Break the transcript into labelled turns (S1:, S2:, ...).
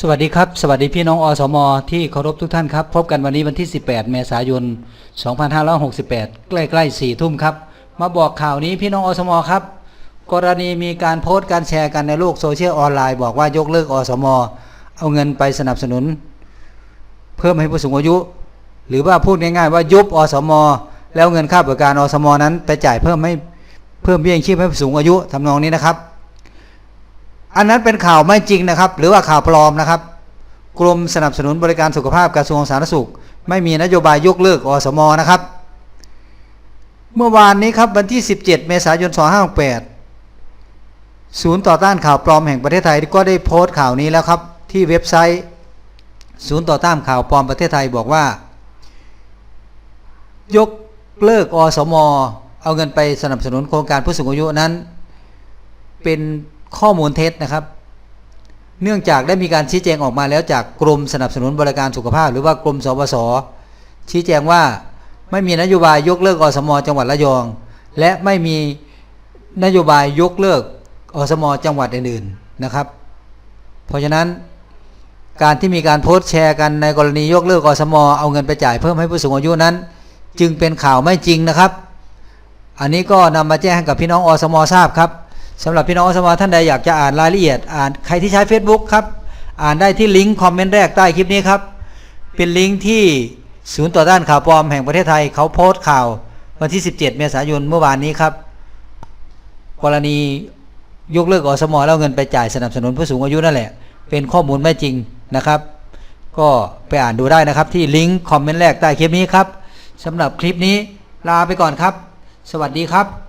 S1: สวัสดีครับ สวัสดีพี่น้องอสม ที่เคารพทุกท่านครับ พบกันวันนี้วันที่ 18 เมษายน 2568 ใกล้ๆ4ทุ่มครับ มาบอกข่าวนี้พี่น้องอสม ครับ กรณีมีการโพสต์การแชร์กันในโลกโซเชียลออนไลน์บอกว่ายกเลิกอสม เอาเงินไปสนับสนุน เพิ่มให้ผู้สูงอายุ หรือว่าพูดง่ายๆว่ายุบอสม แล้วเงินค่าบริการอสมนั้น ไปจ่ายเพิ่มให้เพิ่มเบี้ยชีพให้ผู้สูงอายุทำนองนี้นะครับ อันนั้นเป็นข่าวไม่จริงนะครับ หรือว่าข่าวปลอมนะครับ กรมสนับสนุนบริการสุขภาพกระทรวงสาธารณสุข ไม่มีนโยบายยกเลิกอสมนะครับ เมื่อวานนี้ครับวันที่ 17 เมษายน 2568 ศูนย์ต่อต้านข่าวปลอมแห่งประเทศไทยก็ได้โพสต์ข่าวนี้แล้วครับ ที่เว็บไซต์ ศูนย์ต่อต้านข่าวปลอมประเทศไทยบอกว่า ยกเลิกอสม เอาเงินไปสนับสนุนโครงการผู้สูงอายุนั้น เป็น ข้อมูลเท็จนะครับ เนื่องจากได้มีการชี้แจงออกมาแล้วจากกรมสนับสนุนบริการสุขภาพ หรือว่ากรมสบสชี้แจงว่าไม่มีนโยบายยกเลิกอสม จังหวัดระยอง และไม่มีนโยบายยกเลิกอสม จังหวัดอื่นๆนะครับ เพราะฉะนั้นการที่มีการโพสต์แชร์กันในกรณียกเลิกอสม เอาเงินไปจ่ายเพิ่มให้ผู้สูงอายุนั้น จึงเป็นข่าวไม่จริงนะครับ อันนี้ก็นำมาแจ้งให้กับพี่น้องอสม ทราบครับ สำหรับพี่น้องอสมท่านใดอยากจะอ่านรายละเอียด อ่านใครที่ใช้ Facebook ครับ อ่านได้ที่ลิงก์คอมเมนต์แรกใต้คลิปนี้ครับ เป็นลิงก์ที่ศูนย์ต่อต้านข่าวปลอมแห่งประเทศไทยเขาโพสต์ข่าววันที่ 17 เมษายนเมื่อวานนี้ครับ กรณียกเลิกอสมแล้วเงินไปจ่ายสนับสนุนผู้สูงอายุนั่นแหละ เป็นข้อมูลไม่จริงนะครับ ก็ไปอ่านดูได้นะครับที่ลิงก์คอมเมนต์แรกใต้คลิปนี้ครับสำหรับคลิปนี้ลาไปก่อนครับ สวัสดีครับ